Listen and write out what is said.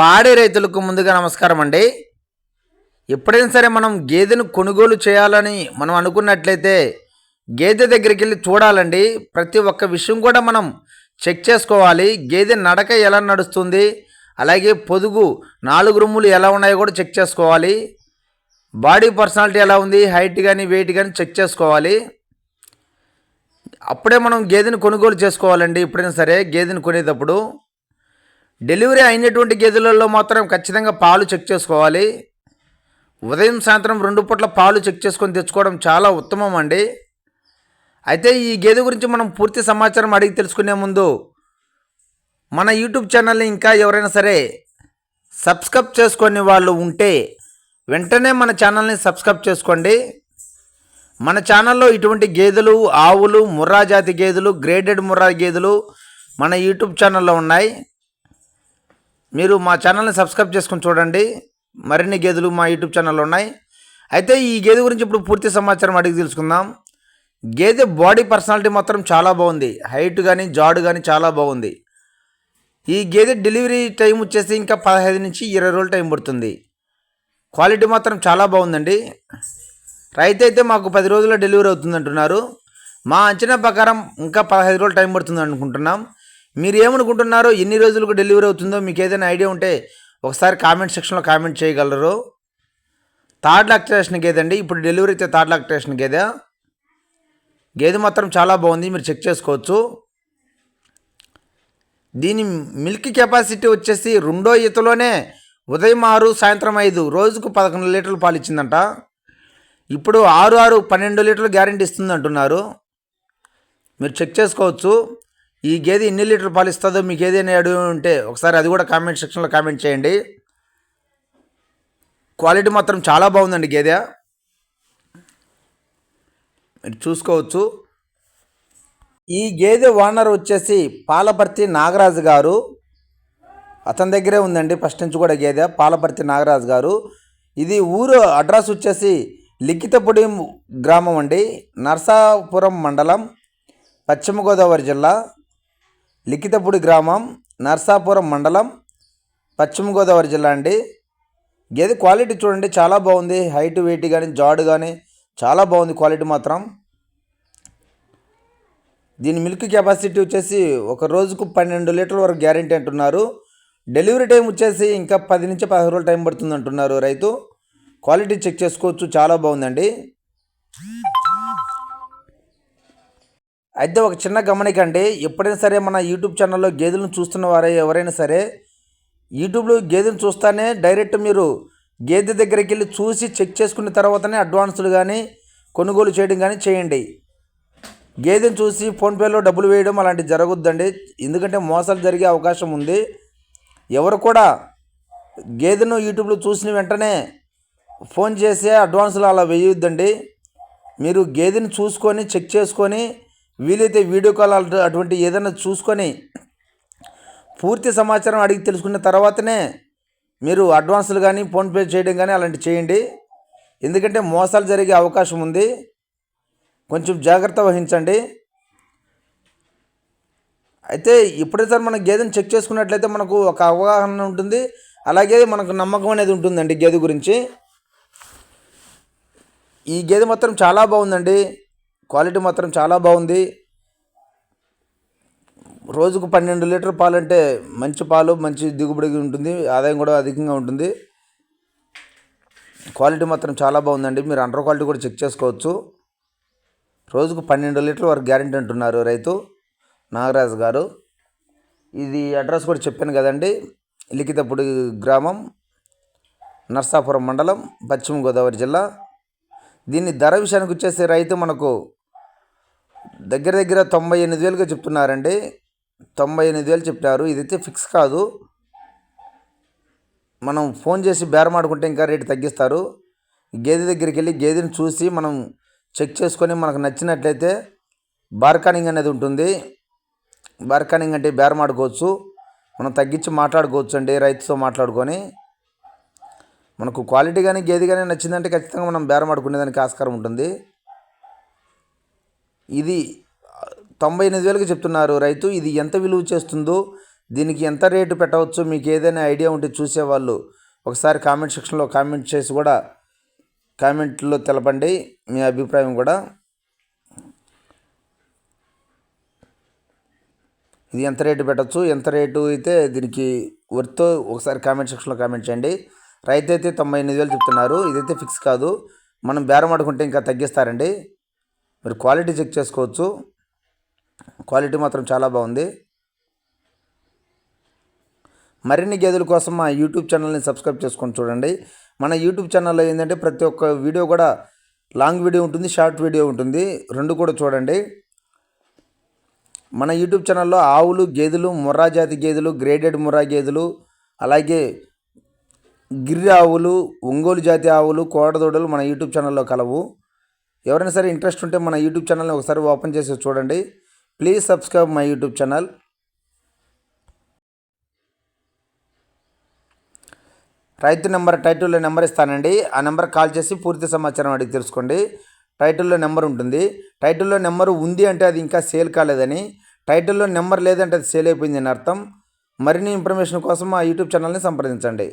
పాడి రైతులకు ముందుగా నమస్కారం అండి. ఎప్పుడైనా సరే మనం గేదెను కొనుగోలు చేయాలని మనం అనుకున్నట్లయితే గేదె దగ్గరికి వెళ్ళి చూడాలండి. ప్రతి ఒక్క విషయం కూడా మనం చెక్ చేసుకోవాలి. గేదె నడక ఎలా నడుస్తుంది? అలాగే పొదుగు నాలుగు రూములు ఎలా ఉన్నాయో కూడా చెక్ చేసుకోవాలి. బాడీ పర్సనాలిటీ ఎలా ఉంది? హైట్ కానీ వెయిట్ కానీ చెక్ చేసుకోవాలి. అప్పుడే మనం గేదెని కొనుగోలు చేసుకోవాలండి. ఎప్పుడైనా సరే గేదెని కొనేటప్పుడు డెలివరీ అయినటువంటి గేదెలలో మాత్రం ఖచ్చితంగా పాలు చెక్ చేసుకోవాలి. ఉదయం సాయంత్రం రెండు పూట్ల పాలు చెక్ చేసుకొని తెచ్చుకోవడం చాలా ఉత్తమం అండి. అయితే ఈ గేదె గురించి మనం పూర్తి సమాచారం అడిగి తెలుసుకునే ముందు మన యూట్యూబ్ ఛానల్ని ఇంకా ఎవరైనా సరే సబ్స్క్రైబ్ చేసుకొని వాళ్ళు ఉంటే వెంటనే మన ఛానల్ని సబ్స్క్రైబ్ చేసుకోండి. మన ఛానల్లో ఇటువంటి గేదెలు ఆవులు ముర్రా జాతి గేదెలు గ్రేడెడ్ ముర్రా గేదెలు మన యూట్యూబ్ ఛానల్లో ఉన్నాయి. మీరు మా ఛానల్ని సబ్స్క్రైబ్ చేసుకుని చూడండి. మరిన్ని గేదెలు మా యూట్యూబ్ ఛానల్లో ఉన్నాయి. అయితే ఈ గేదె గురించి ఇప్పుడు పూర్తి సమాచారం అడిగి తెలుసుకుందాం. గేదె బాడీ పర్సనాలిటీ మాత్రం చాలా బాగుంది. హైట్ కానీ జాడు కానీ చాలా బాగుంది. ఈ గేదె డెలివరీ టైం వచ్చేసి ఇంకా పదహైదు నుంచి ఇరవై రోజులు టైం పడుతుంది. క్వాలిటీ మాత్రం చాలా బాగుందండి. రైతు అయితే మాకు పది రోజుల్లో డెలివరీ అవుతుంది అంటున్నారు. మా అంచనా ప్రకారం ఇంకా పదహైదు రోజులు టైం పడుతుంది అనుకుంటున్నాం. మీరు ఏమనుకుంటున్నారో ఎన్ని రోజులకు డెలివరీ అవుతుందో మీకు ఏదైనా ఐడియా ఉంటే ఒకసారి కామెంట్ సెక్షన్లో కామెంట్ చేయగలరు. థర్డ్ లాక్టేషన్ గేదండి ఇప్పుడు డెలివరీ అయితే థర్డ్ లాక్టేషన్ గేదా గేదె మాత్రం చాలా బాగుంది మీరు చెక్ చేసుకోవచ్చు. దీని మిల్క్ కెపాసిటీ వచ్చేసి రెండో ఈతలోనే ఉదయం ఆరు సాయంత్రం ఐదు రోజుకు పదకొండు లీటర్లు పాలు ఇచ్చిందంట. ఇప్పుడు ఆరు ఆరు పన్నెండు లీటర్లు గ్యారెంటీ ఇస్తుంది అంటున్నారు మీరు చెక్ చేసుకోవచ్చు. ఈ గేదె ఎన్ని లీటర్ పాలు ఇస్తుందో మీకు ఏదైనా అడిగి ఉంటే ఒకసారి అది కూడా కామెంట్ సెక్షన్లో కామెంట్ చేయండి. క్వాలిటీ మాత్రం చాలా బాగుందండి గేదె. మీరు చూసుకోవచ్చు. ఈ గేదె ఓనర్ వచ్చేసి పాలపర్తి నాగరాజు గారు. అతని దగ్గరే ఉందండి ఫస్ట్ నుంచి కూడా గేదె పాలపర్తి నాగరాజు గారు. ఇది ఊరు అడ్రస్ వచ్చేసి లిఖితపూడి గ్రామం అండి. నర్సాపురం మండలం పశ్చిమ గోదావరి జిల్లా. లిఖితపూడి గ్రామం నర్సాపురం మండలం పశ్చిమ గోదావరి జిల్లా అండి. గేదె క్వాలిటీ చూడండి చాలా బాగుంది. హైట్ వెయిట్ కానీ జాడు కానీ చాలా బాగుంది క్వాలిటీ మాత్రం. దీని మిల్క్ కెపాసిటీ వచ్చేసి ఒక రోజుకు పన్నెండు లీటర్ల వరకు గ్యారంటీ అంటున్నారు. డెలివరీ టైం వచ్చేసి ఇంకా పది నుంచి పదహారు రోజులు టైం పడుతుంది అంటున్నారు రైతు. క్వాలిటీ చెక్ చేసుకోవచ్చు చాలా బాగుందండి. అయితే ఒక చిన్న గమనికండి. ఎప్పుడైనా సరే మన యూట్యూబ్ ఛానల్లో గేదెలను చూస్తున్న వారే ఎవరైనా సరే యూట్యూబ్లో గేదెను చూస్తానే డైరెక్ట్ మీరు గేదె దగ్గరికి వెళ్ళి చూసి చెక్ చేసుకున్న తర్వాతనే అడ్వాన్సులు కానీ కొనుగోలు చేయడం కానీ చేయండి. గేదెను చూసి ఫోన్పేలో డబ్బులు వేయడం అలాంటివి జరగొద్దండి. ఎందుకంటే మోసాలు జరిగే అవకాశం ఉంది. ఎవరు కూడా గేదెను యూట్యూబ్లో చూసిన వెంటనే ఫోన్ చేసే అడ్వాన్సులు అలా వేయొద్దండి. మీరు గేదెని చూసుకొని చెక్ చేసుకొని వీలైతే వీడియో కాల్ అటువంటి ఏదైనా చూసుకొని పూర్తి సమాచారం అడిగి తెలుసుకున్న తర్వాతనే మీరు అడ్వాన్సులు కానీ ఫోన్పే చేయడం కానీ అలాంటివి చేయండి. ఎందుకంటే మోసాలు జరిగే అవకాశం ఉంది. కొంచెం జాగ్రత్త వహించండి. అయితే ఎప్పుడైతే మనం గేదెని చెక్ చేసుకున్నట్లయితే మనకు ఒక అవగాహన ఉంటుంది. అలాగే మనకు నమ్మకం అనేది ఉంటుందండి గేదె గురించి. ఈ గేదె మాత్రం చాలా బాగుందండి. క్వాలిటీ మాత్రం చాలా బాగుంది. రోజుకు పన్నెండు లీటర్ పాలు అంటే మంచి పాలు మంచి దిగుబడి ఉంటుంది. ఆదాయం కూడా అధికంగా ఉంటుంది. క్వాలిటీ మాత్రం చాలా బాగుందండి. మీరు అండర్ క్వాలిటీ కూడా చెక్ చేసుకోవచ్చు. రోజుకు పన్నెండు లీటర్ వరకు గ్యారెంటీ అంటున్నారు రైతు నాగరాజు గారు. ఇది అడ్రస్ కూడా చెప్పాను కదండి. లిఖితపూడి గ్రామం నర్సాపురం మండలం పశ్చిమ గోదావరి జిల్లా. దీని ధర విషయానికి వచ్చేసి రైతు మనకు దగ్గర దగ్గర తొంభై ఎనిమిది వేలుగా చెప్తున్నారండి. తొంభై ఎనిమిది వేలు చెప్పారు. ఇదైతే ఫిక్స్ కాదు. మనం ఫోన్ చేసి బేరం ఆడుకుంటే ఇంకా రేటు తగ్గిస్తారు. గేదె దగ్గరికి వెళ్ళి గేదెని చూసి మనం చెక్ చేసుకొని మనకు నచ్చినట్లయితే బార్కానింగ్ అనేది ఉంటుంది. బార్కానింగ్ అంటే బేరం ఆడుకోవచ్చు. మనం తగ్గించి మాట్లాడుకోవచ్చు అండి రైతుతో మాట్లాడుకొని. మనకు క్వాలిటీ కానీ గేదె కానీ నచ్చిందంటే ఖచ్చితంగా మనం బేరం ఆడుకునేదానికి ఆస్కారం ఉంటుంది. ఇది తొంభై ఎనిమిది వేలకు చెప్తున్నారు. రైతు ఇది ఎంత విలువ చేస్తుందో దీనికి ఎంత రేటు పెట్టవచ్చో మీకు ఏదైనా ఐడియా ఉంటే చూసేవాళ్ళు ఒకసారి కామెంట్ సెక్షన్లో కామెంట్ చేసి కూడా కామెంట్లో తెలపండి. మీ అభిప్రాయం కూడా. ఇది ఎంత రేటు పెట్టచ్చు ఎంత రేటు అయితే దీనికి వర్త్ ఒకసారి కామెంట్ సెక్షన్లో కామెంట్ చేయండి. రైతు అయితే తొంభై ఎనిమిది వేలు చెప్తున్నారు. ఇదైతే ఫిక్స్ కాదు. మనం బేరం ఆడుకుంటే ఇంకా తగ్గిస్తారండి. మీరు క్వాలిటీ చెక్ చేసుకోవచ్చు. క్వాలిటీ మాత్రం చాలా బాగుంది. మరిన్ని గేదెల కోసం మా యూట్యూబ్ ఛానల్ని సబ్స్క్రైబ్ చేసుకొని చూడండి. మన యూట్యూబ్ ఛానల్లో ఏంటంటే ప్రతి ఒక్క వీడియో కూడా లాంగ్ వీడియో ఉంటుంది షార్ట్ వీడియో ఉంటుంది. రెండు కూడా చూడండి. మన యూట్యూబ్ ఛానల్లో ఆవులు గేదెలు ముర్రా జాతి గేదెలు గ్రేడెడ్ ముర్రా గేదెలు అలాగే గిర్రి ఆవులు ఒంగోలు జాతి ఆవులు కోడదూడలు మన యూట్యూబ్ ఛానల్లో కలవు. ఎవరైనా సరే ఇంట్రెస్ట్ ఉంటే మన యూట్యూబ్ ఛానల్ని ఒకసారి ఓపెన్ చేసి చూడండి. Please subscribe my YouTube channel. రైతు నెంబర్ టైటిల్లో నెంబర్ ఇస్తానండి. ఆ నెంబర్ కాల్ చేసి పూర్తి సమాచారం అడిగి తెలుసుకోండి. టైటిల్లో నెంబర్ ఉంటుంది. టైటిల్లో నెంబర్ ఉంది అంటే అది ఇంకా సేల్ కాలేదని. టైటిల్లో నెంబర్ లేదంటే అది సేల్ అయిపోయింది అని అర్థం. మరిన్ని ఇన్ఫర్మేషన్ కోసం మా యూట్యూబ్ ఛానల్ని సంప్రదించండి.